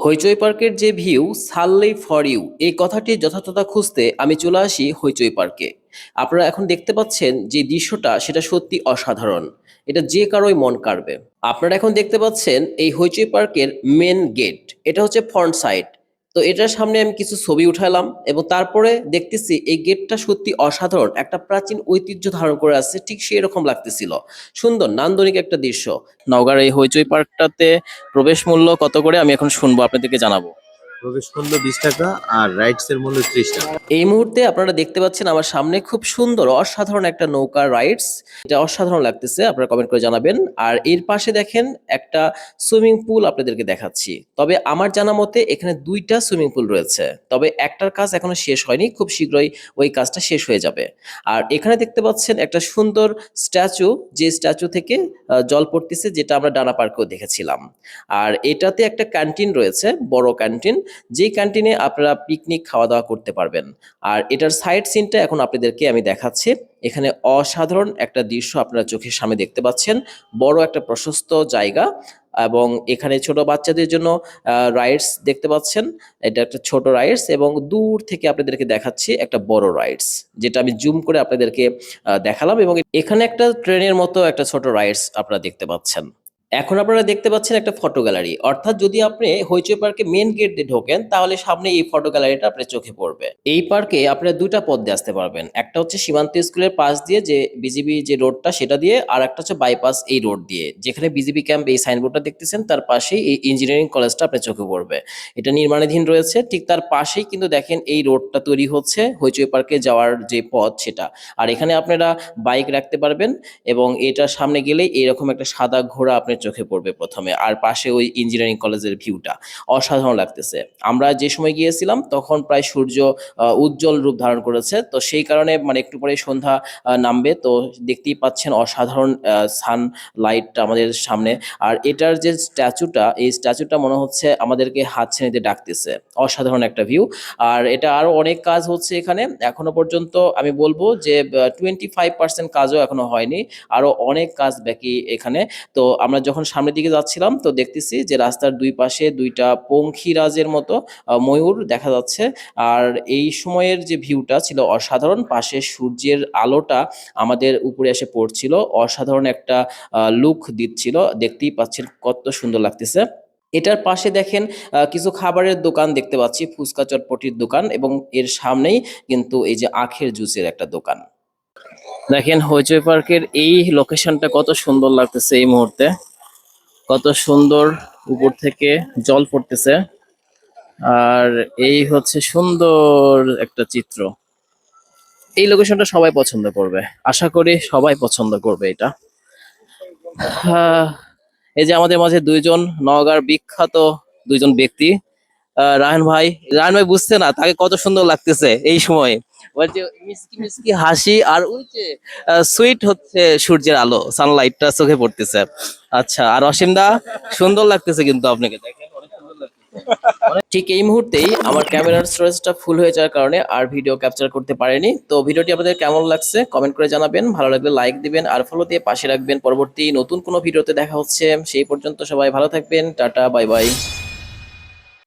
হইচই পার্কের যে view, সাললেই for you এই কথাটি যথাযথতা খুঁজতে আমি চলে আসি হইচই পার্কে। আপনারা এখন দেখতে পাচ্ছেন যে দৃশ্যটা, সেটা সত্যি অসাধারণ। এটা যে কারোই মন কাড়বে। আপনারা এখন দেখতে পাচ্ছেন এই হইচই পার্কের মেন গেট এটা হচ্ছে ফ্রন্ট সাইড তো এটার সামনে আমি কিছু ছবি উঠালাম এবং তারপরে দেখতেছি এই গেটটা সত্যি অসাধারণ। একটা প্রাচীন ঐতিহ্য ধারণ করে আছে, ঠিক সেই রকম লাগতেছিল। সুন্দর, নান্দনিক একটা দৃশ্য। নওগাঁর এই হইচই পার্কটাতে প্রবেশ মূল্য কত করে আমি এখন শুনব, আপনাদেরকে জানাব। প্রবেশ মূল্য বিশ টাকা আর রাইডস এর মূল্য ত্রিশ টাকা। এই মুহূর্তে আপনারা দেখতে পাচ্ছেন আমার সামনে খুব সুন্দর, অসাধারণ একটা নৌকা রাইডস এটা অসাধারণ লাগতেছে, আপনারা কমেন্ট করে জানাবেন। আর এর পাশে দেখেন একটা সুইমিং পুল আপনাদেরকে দেখাচ্ছি। তবে আমার জানা মতে এখানে দুইটা সুইমিং পুল রয়েছে। তবে একটার কাজ এখনও শেষ হয়নি, খুব শীঘ্রই ওই কাজটা শেষ হয়ে যাবে। আর এখানে দেখতে পাচ্ছেন একটা সুন্দর স্ট্যাচু যে স্ট্যাচু থেকে জল পড়তেছে, যেটা আমরা ডানা পার্কেও দেখেছিলাম। আর এটাতে একটা ক্যান্টিন রয়েছে, বড় ক্যান্টিন যে ক্যান্টিনে আপনারা পিকনিক খাওয়া দাওয়া করতে পারবেন। আর এটার সাইড সিনটা এখন আপনাদেরকে আমি দেখাচ্ছি। এখানে অসাধারণ একটা দৃশ্য আপনারা চোখের সামনে দেখতে পাচ্ছেন। বড় একটা প্রশস্ত জায়গা এবং এখানে ছোট বাচ্চাদের জন্য রাইডস দেখতে পাচ্ছেন। এটা একটা ছোট রাইডস এবং দূর থেকে আপনাদেরকে দেখাচ্ছি একটা বড় রাইডস যেটা আমি জুম করে আপনাদেরকে দেখালাম এবং এখানে একটা ট্রেনের মতো একটা ছোট রাইডস আপনারা দেখতে পাচ্ছেন। এখন আপনারা দেখতে পাচ্ছেন একটা ফটো গ্যালারি অর্থাৎ যদি আপনি হইচই পার্কে মেন গেট দিয়ে ঢোকেন, তাহলে সামনে এই ফটো গ্যালারিটা আপনার চোখে পড়বে। এই পার্কে আপনারা দুইটা পথ দিয়ে আসতে পারবেন। একটা হচ্ছে সীমান্ত স্কুলের পাশ দিয়ে যে বিজিবি যে রোডটা সেটা দিয়ে, আর একটা হচ্ছে বাইপাস এই রোড দিয়ে। যেখানে বিজিবি ক্যাম্প এই সাইনবোর্ডটা দেখতেছেন, তার পাশেই এই ইঞ্জিনিয়ারিং কলেজটা আপনার চোখে পড়বে। এটা নির্মাণাধীন রয়েছে, ঠিক তার পাশেই কিন্তু দেখেন এই রোডটা তৈরি হচ্ছে হইচই পার্কে যাওয়ার যে পথ, সেটা। আর এখানে আপনারা বাইক রাখতে পারবেন, এবং এটার সামনে গেলেই এরকম একটা সাদা ঘোড়া আপনার চোখে পড়বে প্রথমে। আর পাশে ওই ইঞ্জিনিয়ারিং কলেজের ভিউটা অসাধারণ লাগতেছে। আমরা যে সময় গিয়েছিলাম, তখন প্রায় সূর্য উজ্জ্বল রূপ ধারণ করেছে। তো সেই কারণে মানে একটু পরে সন্ধ্যা নামবে। তো দেখতেই পাচ্ছেন অসাধারণ সান লাইটটা আমাদের সামনে। আর এটার যে স্ট্যাচুটা এই স্ট্যাচুটা মনে হচ্ছে আমাদেরকে হাত দিয়ে ডাকতেছে। অসাধারণ একটা ভিউ আর এটা আরও অনেক কাজ হচ্ছে এখানে। এখনও পর্যন্ত আমি বলব যে টোয়েন্টি ফাইভ পার্সেন্ট কাজও এখনও হয়নি। আরও অনেক কাজ বাকি এখানে। তো আমরা যখন সামনের দিকে যাচ্ছিলাম, তো দেখতেছি যে রাস্তার দুই পাশে দুইটা পঙ্খিরাজের মতো ময়ূর দেখা যাচ্ছে। আর এই সময়ের যে ভিউটা ছিল অসাধারণ, পাশে সূর্যের আলোটা আমাদের উপরে এসে পড়ছিল, অসাধারণ একটা লুক দিচ্ছিল। দেখতেই পাচ্ছেন কত সুন্দর লাগতেছে। এটার পাশে দেখেন কিছু খাবারের দোকান দেখতে পাচ্ছি, ফুচকা চটপটির দোকান এবং এর সামনেই কিন্তু এই যে আখের জুসের একটা দোকান। দেখেন হইচই পার্কের এই লোকেশনটা কত সুন্দর লাগতেছে এই মুহূর্তে। কত সুন্দর উপর থেকে জল পড়তেছে। আর এই হচ্ছে সুন্দর একটা চিত্র। এই লোকেশনটা সবাই পছন্দ করবে। আশা করি সবাই পছন্দ করবে এটা। এই যে আমাদের মাঝে দুইজন নওগাঁর বিখ্যাত দুইজন ব্যক্তি। আহ, রায়হান ভাই। রায়ন ভাই বুঝছে না তাকে কত সুন্দর লাগতেছে এই সময়। হাসি আর সুইট হচ্ছে সূর্যের আলো সানলাইটটা চোখে পড়তেছে। আচ্ছা আর অসীম দা সুন্দর লাগতেছে কিন্তু আপনাকে। ঠিক এই মুহূর্তেই আমার ক্যামেরার স্টোরেজটা ফুল হয়ে যাওয়ার কারণে আর ভিডিও ক্যাপচার করতে পারিনি। তো ভিডিওটি আপনাদের কেমন লাগছে কমেন্ট করে জানাবেন। ভালো লাগলে লাইক দিবেন আর ফলো দিয়ে পাশে রাখবেন। পরবর্তী নতুন কোনো ভিডিওতে দেখা হচ্ছে। সেই পর্যন্ত সবাই ভালো থাকবেন। Tata bye bye